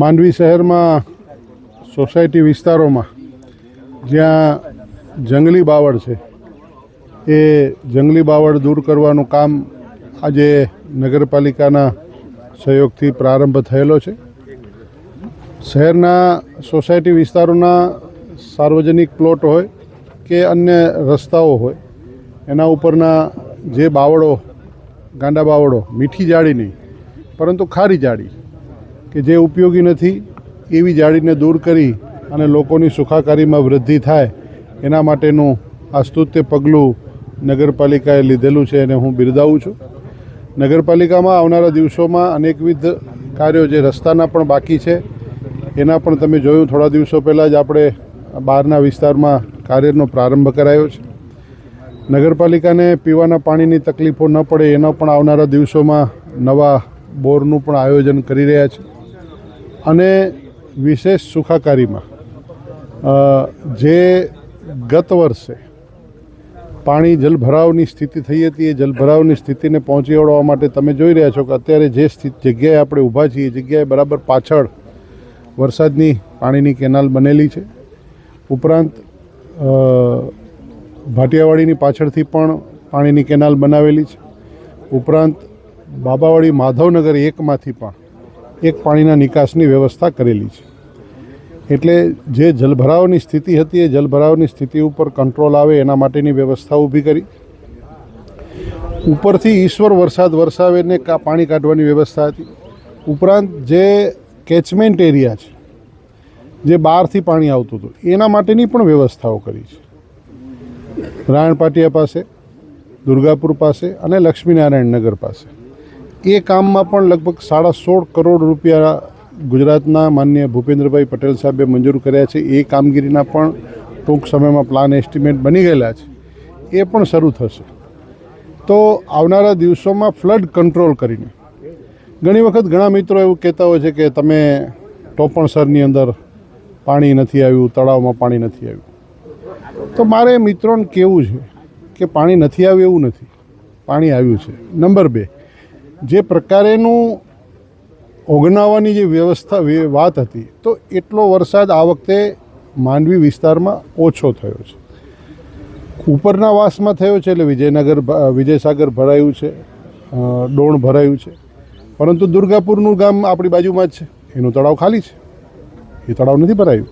માંડવી શહેરમાં સોસાયટી વિસ્તારોમાં જ્યાં જંગલી બાવળ છે, એ જંગલી બાવળ દૂર કરવાનું કામ આજે નગરપાલિકાના સહયોગથી પ્રારંભ થયેલો છે. શહેરના સોસાયટી વિસ્તારોના સાર્વજનિક પ્લોટ હોય કે અન્ય રસ્તાઓ હોય, એના ઉપરના જે બાવળો, ગાંડા બાવળો, મીઠી જાળી નહીં પરંતુ ખારી જાળી કે જે ઉપયોગી નથી, એવી જાળીને દૂર કરી અને લોકોની સુખાકારીમાં વૃદ્ધિ થાય, એના માટેનું આ સ્તુત્ય પગલું નગરપાલિકાએ લીધેલું છે અને હું બિરદાવું છું. નગરપાલિકામાં આવનારા દિવસોમાં અનેકવિધ કાર્યો જે રસ્તાના પણ બાકી છે, એના પણ તમે જોયું, થોડા દિવસો પહેલાં જ આપણે બહારના વિસ્તારમાં કાર્યનો પ્રારંભ કરાયો છે. નગરપાલિકાને પીવાના પાણીની તકલીફો ન પડે, એનો પણ આવનારા દિવસોમાં નવા બોરનું પણ આયોજન કરી રહ્યા છે. અને વિશેષ સુખાકારીમાં જે ગત વર્ષે પાણી જલભરાવની સ્થિતિ થઈ હતી, એ જલભરાવની સ્થિતિને પહોંચી વળવા માટે તમે જોઈ રહ્યા છો કે અત્યારે જે સ્થિતિ જગ્યાએ આપણે ઊભા છીએ જગ્યાએ બરાબર પાછળ વરસાદની પાણીની કેનાલ બનેલી છે. ઉપરાંત ભાટિયાવાડીની પાછળથી પણ પાણીની કેનાલ બનાવેલી છે. ઉપરાંત, બાબાવાડી માધવનગર એકમાંથી પણ એક પાણીના નિકાસની વ્યવસ્થા કરેલી છે. એટલે જે જલભરાવની સ્થિતિ હતી, એ જલભરાવની સ્થિતિ ઉપર કંટ્રોલ આવે એના માટેની વ્યવસ્થા ઊભી કરી. ઉપરથી ઈશ્વર વરસાદ વરસાવે કા પાણી કાઢવાની વ્યવસ્થા હતી. ઉપરાંત જે કેચમેન્ટ એરિયા છે, જે બહારથી પાણી આવતું હતું, એના માટેની પણ વ્યવસ્થાઓ કરી છે. રાયણપાટિયા પાસે, દુર્ગાપુર પાસે અને લક્ષ્મીનારાયણ નગર પાસે. એ કામમાં પણ લગભગ સાડા સોળ કરોડ રૂપિયા ગુજરાતના માન્ય ભૂપેન્દ્રભાઈ પટેલ સાહેબે મંજૂર કર્યા છે. એ કામગીરીના પણ ટૂંક સમયમાં પ્લાન એસ્ટિમેટ બની ગયેલા છે. એ પણ શરૂ થશે. તો આવનારા દિવસોમાં ફ્લડ કંટ્રોલ કરીને. ઘણી વખત ઘણા મિત્રો એવું કહેતા હોય છે કે તમે ટોપણસરની અંદર પાણી નથી આવ્યું, તળાવમાં પાણી નથી આવ્યું. તો મારે મિત્રોને કહેવું છે કે પાણી નથી આવ્યું એવું નથી. પાણી આવ્યું છે. નંબર બે જે પ્રકારેનું ઓગનાવાની જે વ્યવસ્થા વાત હતી, તો એટલો વરસાદ આ વખતે માંડવી વિસ્તારમાં ઓછો થયો છે. ઉપરના વાસમાં થયો છે એટલે વિજયનગર વિજયસાગર ભરાયું છે ડોણ ભરાયું છે. પરંતુ દુર્ગાપુરનું ગામ આપણી બાજુમાં જ છે. એનું તળાવ ખાલી છે. એ તળાવ નથી ભરાયું.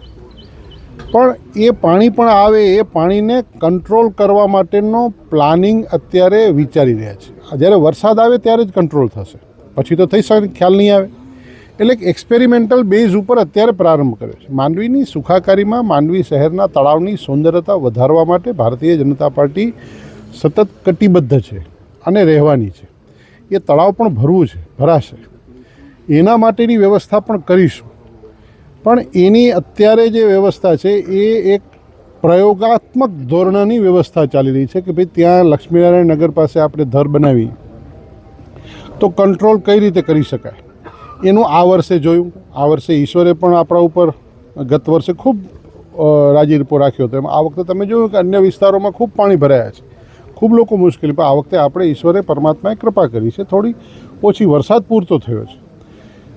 પણ એ પાણી પણ આવે એ પાણીને કંટ્રોલ કરવા માટેનો પ્લાનિંગ અત્યારે વિચારી રહ્યા છે. જ્યારે વરસાદ આવે ત્યારે જ કંટ્રોલ થશે. પછી તો થઈ શકે, ખ્યાલ નહીં આવે. એટલે એક્સપેરિમેન્ટલ બેઝ ઉપર અત્યારે પ્રારંભ કર્યો છે. માંડવીની સુખાકારીમાં માંડવી શહેરના તળાવની સુંદરતા વધારવા માટે ભારતીય જનતા પાર્ટી સતત કટિબદ્ધ છે અને રહેવાની છે. એ તળાવ પણ ભરવું છે, ભરાશે. એના માટેની વ્યવસ્થા પણ કરીશું. પણ એની અત્યારે જે વ્યવસ્થા છે, એ એક પ્રયોગાત્મક ધોરણની વ્યવસ્થા ચાલી રહી છે કે ભાઈ ત્યાં લક્ષ્મીનારાયણ નગર પાસે આપણે ધર બનાવી. તો કંટ્રોલ કઈ રીતે કરી શકાય? એનું આ વર્ષે જોયું. આ વર્ષે ઈશ્વરે પણ આપણા ઉપર ગત વર્ષે ખૂબ રાજીરપો રાખ્યો હતો. એમ આ વખતે તમે જોયું કે અન્ય વિસ્તારોમાં ખૂબ પાણી ભરાયા છે. ખૂબ લોકો મુશ્કેલી, પણ આ વખતે આપણે ઈશ્વરે, પરમાત્માએ કૃપા કરી છે. થોડી ઓછી વરસાદ પૂરતો થયો છે.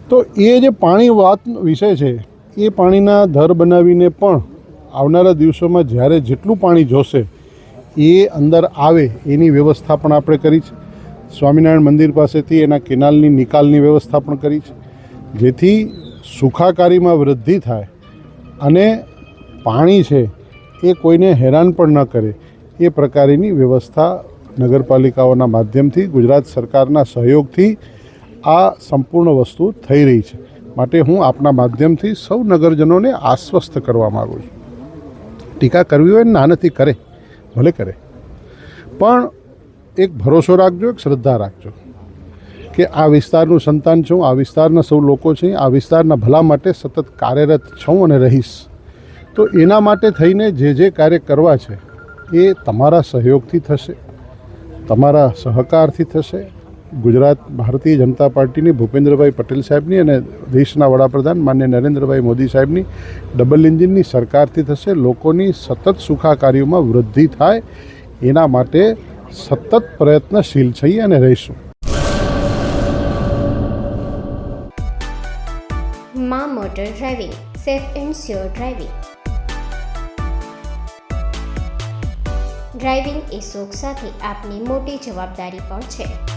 તો એ જે પાણી વાત વિષય છે એ પાણીના ધર બનાવીને પણ આવનારા દિવસોમાં જ્યારે જેટલું પાણી જોશે, એ અંદર આવે એની વ્યવસ્થા પણ આપણે કરી છે. સ્વામિનારાયણ મંદિર પાસેથી એના કેનાલની નિકાલની વ્યવસ્થા પણ કરી છે. જેથી સુખાકારીમાં વૃદ્ધિ થાય અને પાણી છે એ કોઈને હેરાન પણ ન કરે, એ પ્રકારની વ્યવસ્થા નગરપાલિકાઓના માધ્યમથી ગુજરાત સરકારના સહયોગથી આ સંપૂર્ણ વસ્તુ થઈ રહી છે. માટે હું આપના માધ્યમથી સૌ નગરજનોને આશ્વસ્ત કરવા માગું છું. ટીકા કરવી હોય નાનાથી કરે, ભલે કરે. પણ એક ભરોસો રાખજો, એક શ્રદ્ધા રાખજો કે આ વિસ્તારનું સંતાન છું, આ વિસ્તારના સૌ લોકો છે, આ વિસ્તારના ભલા માટે સતત કાર્યરત છું અને રહીશ. તો એના માટે થઈને જે જે કાર્ય કરવા છે, એ તમારા સહયોગથી થશે, તમારા સહકારથી થશે ગુજરાત ભારતીય જનતા પાર્ટીની ભૂપેન્દ્રભાઈ પટેલ સાહેબની અને દેશના વડાપ્રધાન માન્ય નરેન્દ્રભાઈ મોદી સાહેબની ડબલ એન્જિનની સરકારથી થશે, લોકોની સતત સુખાકારીઓમાં વૃદ્ધિ થાય, એના માટે સતત પ્રયત્નશીલ છીએ અને રહીશું. ડ્રાઇવિંગ એ શોખ સાથે આપની મોટી જવાબદારી પણ છે.